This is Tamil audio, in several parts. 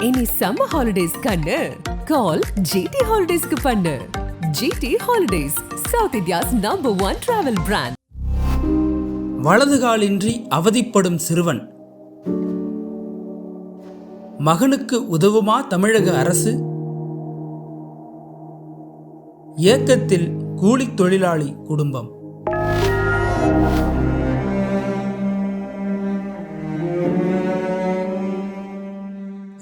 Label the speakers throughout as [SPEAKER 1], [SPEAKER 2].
[SPEAKER 1] இனி சம்மர் ஹாலிடேஸ் கண்ணு. கால் ஜிடி ஹாலிடேஸ்க்கு பண்ணு. GD holidays south India's number one travel brand
[SPEAKER 2] வலது காலின்றி அவதிப்படும் சிறுவன். மகனுக்கு உதவுமா தமிழக அரசு? ஏக்கத்தில் கூலித் தொழிலாளி குடும்பம்.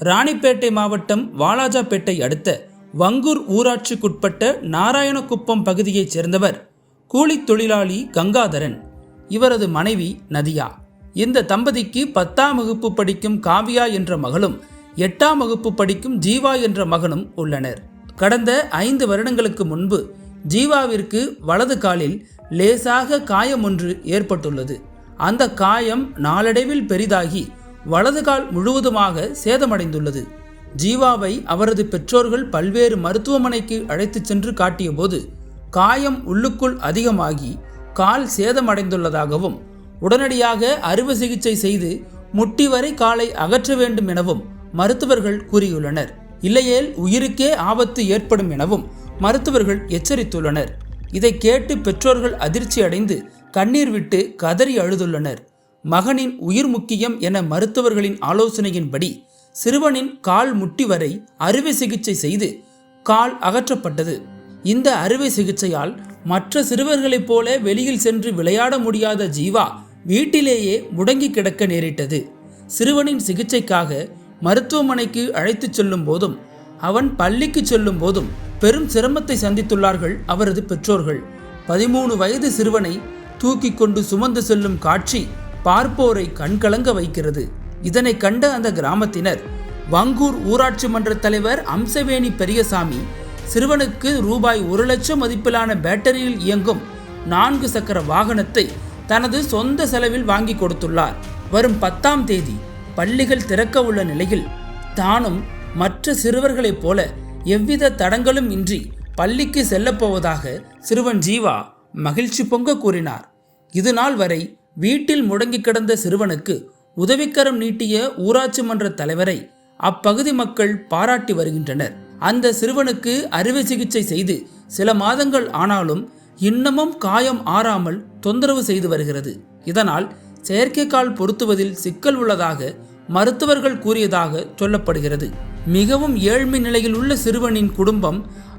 [SPEAKER 2] ராணிப்பேட்டை மாவட்டம் வாலாஜாபேட்டை அடுத்த வங்கூர் ஊராட்சிக்குட்பட்ட நாராயணகுப்பம் பகுதியைச் சேர்ந்தவர் கூலித் தொழிலாளி கங்காதரன். இவரது மனைவி நதியா. இந்த தம்பதிக்கு பத்தாம் வகுப்பு படிக்கும் காவியா என்ற மகளும் எட்டாம் வகுப்பு படிக்கும் ஜீவா என்ற மகனும் உள்ளனர். கடந்த ஐந்து வருடங்களுக்கு முன்பு ஜீவாவிற்கு வலது காலில் லேசாக காயம் ஒன்று ஏற்பட்டுள்ளது. அந்த காயம் நாளடைவில் பெரிதாகி வலது கால் முழுவதுமாக சேதமடைந்துள்ளது. ஜீவாவை அவரது பெற்றோர்கள் பல்வேறு மருத்துவமனைக்கு அழைத்துச் சென்று காட்டியபோது காயம் உள்ளுக்குள் அதிகமாகி கால் சேதமடைந்துள்ளதாகவும் உடனடியாக அறுவை சிகிச்சை செய்து முட்டி வரை காலை அகற்ற வேண்டும் எனவும் மருத்துவர்கள் கூறியுள்ளனர். இல்லையேல் உயிருக்கே ஆபத்து ஏற்படும் எனவும் மருத்துவர்கள் எச்சரித்துள்ளனர். இதை கேட்டு பெற்றோர்கள் அதிர்ச்சி அடைந்து கண்ணீர் விட்டு கதறி அழுதுள்ளனர். மகனின் உயிர் முக்கியம் என மருத்துவர்களின் ஆலோசனையின்படி சிறுவனின் கால் முட்டி வரை அறுவை சிகிச்சை செய்து கால் அகற்றப்பட்டது. இந்த அறுவை சிகிச்சையால் மற்ற சிறுவர்களைப் போல வெளியில் சென்று விளையாட முடியாத ஜீவா வீட்டிலேயே முடங்கி கிடக்க நேரிட்டது. சிறுவனின் சிகிச்சைக்காக மருத்துவமனைக்கு அழைத்துச் செல்லும் போதும் அவன் பள்ளிக்கு செல்லும் போதும் பெரும் சிரமத்தை சந்தித்துள்ளார்கள் அவரது பெற்றோர்கள். பதிமூணு வயது சிறுவனை தூக்கி கொண்டு சுமந்து செல்லும் காட்சி பார்ப்போரை கண்கலங்க வைக்கிறது. இதனை கண்ட அந்த கிராமத்தினர் வங்கூர் ஊராட்சி மன்ற தலைவர் அம்சவேணி பெரியசாமி சிறுவனுக்கு ரூபாய் ஒரு லட்சம் மதிப்பிலான பேட்டரியில் இயங்கும் நான்கு சக்கர வாகனத்தை தனது சொந்த செலவில் வாங்கி கொடுத்துள்ளார். வரும் பத்தாம் தேதி பள்ளிகள் திறக்க உள்ள நிலையில் தானும் மற்ற சிறுவர்களைப் போல எவ்வித தடங்களும் இன்றி பள்ளிக்கு செல்லப்போவதாக சிறுவன் ஜீவா மகிழ்ச்சி பொங்க கூறினார். இது நாள் வரை வீட்டில் முடங்கி கிடந்த சிறுவனுக்கு உதவிக்கரம் நீட்டிய ஊராட்சி மன்ற தலைவரை அப்பகுதி மக்கள் பாராட்டி வருகின்றனர். அந்த சிறுவனுக்கு அறுவை சிகிச்சை செய்து சில மாதங்கள் ஆனாலும் இன்னமும் காயம் ஆறாமல் தொந்தரவு செய்து வருகிறது. இதனால் செயற்கைக்கால் பொருத்துவதில் சிக்கல் உள்ளதாக மருத்துவர்கள் கூறியதாக சொல்லப்படுகிறது. மிகவும் ஏழ்மை நிலையில் உள்ள சிறுவனின் குடும்பம்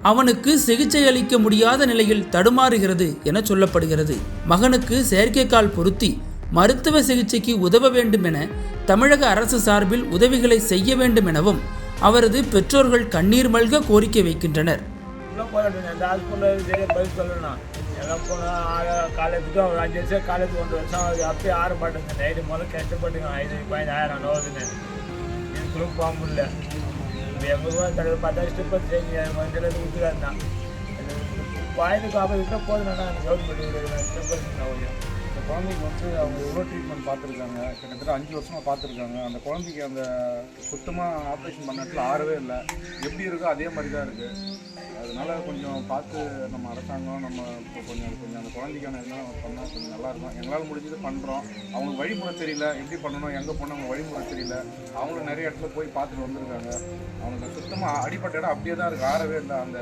[SPEAKER 2] அவனுக்கு சிகிச்சை அளிக்க முடியாத நிலையில் தடுமாறுகிறது என சொல்லப்படுகிறது. மகனுக்கு செயற்கைக்கால் பொருத்தி மருத்துவ சிகிச்சைக்கு உதவ வேண்டும் என தமிழக அரசு சார்பில் உதவிகளை செய்ய வேண்டும் எனவும் அவரது பெற்றோர்கள் கண்ணீர் மல்க கோரிக்கை வைக்கின்றனர்.
[SPEAKER 3] உள்ள போராட்டம் அந்த காலேஜுக்கு ஒரு அஞ்சு வருஷம் காலேஜ் ஒன்று வருஷம் ஆகுது. அப்பயே ஆரம்பாட்டுங்க நைட்டு முதல்ல கஷ்டப்பட்டுங்க. ஐநூறு பதினாயிரம் நோவுதுன்னு இதுக்குள்ள போக முடியல. இப்போ எங்கள் ரூபா தலைவர் பார்த்தா ஸ்டெப் செஞ்சு மஞ்சள் விட்டுக்காருந்தான் வயதுக்கு ஆபத்து விட்டால் போதும் நான் கவர்மெண்ட் ஸ்டெப் கொஞ்சம்
[SPEAKER 4] இந்த குழந்தைக்கு வந்து அவங்க எவ்வளோ ட்ரீட்மெண்ட் பார்த்துருக்காங்க. கிட்டத்தட்ட அஞ்சு வருஷமாக பார்த்துருக்காங்க. அந்த குழந்தைக்கு அந்த சுத்தமாக ஆப்ரேஷன் பண்ண இடத்துல ஆறவே இல்லை. எப்படி இருக்கோ அதே மாதிரி தான் இருக்குது அதனால கொஞ்சம் பார்த்து நம்ம அரசாங்கம் நம்ம இப்போ கொஞ்சம் கொஞ்சம் அந்த குழந்தைக்கான இதெல்லாம் பண்ணால் கொஞ்சம் நல்லாயிருக்கும் எங்களால் முடிஞ்சது பண்ணுறோம் அவங்களுக்கு வழிமுறை தெரியல. எப்படி பண்ணணும்? எங்கே போகணும்? அவங்க வழிமுறை தெரியல. அவங்களும் நிறைய இடத்துல போய் பார்த்துட்டு வந்திருக்காங்க. அவங்களுக்கு சுத்தமாக அடிப்பட்ட இடம் அப்படியே தான் இருக்குது ஆறவே இல்லை. அந்த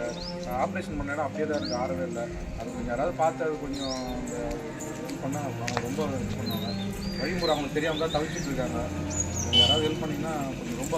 [SPEAKER 4] ஆப்ரேஷன் பண்ண இடம் அப்படியே தான் இருக்குது ஆறவே இல்லை. அது கொஞ்சம் யாராவது பார்த்து அது கொஞ்சம் பண்ணால் அவங்க ரொம்ப இது பண்ணுவாங்க. வழிமுறை அவங்களுக்கு தெரியாமல் தான் தவிச்சிட்டு இருக்காங்க. கொஞ்சம் யாராவது ஹெல்ப் பண்ணிங்கன்னா கொஞ்சம் ரொம்ப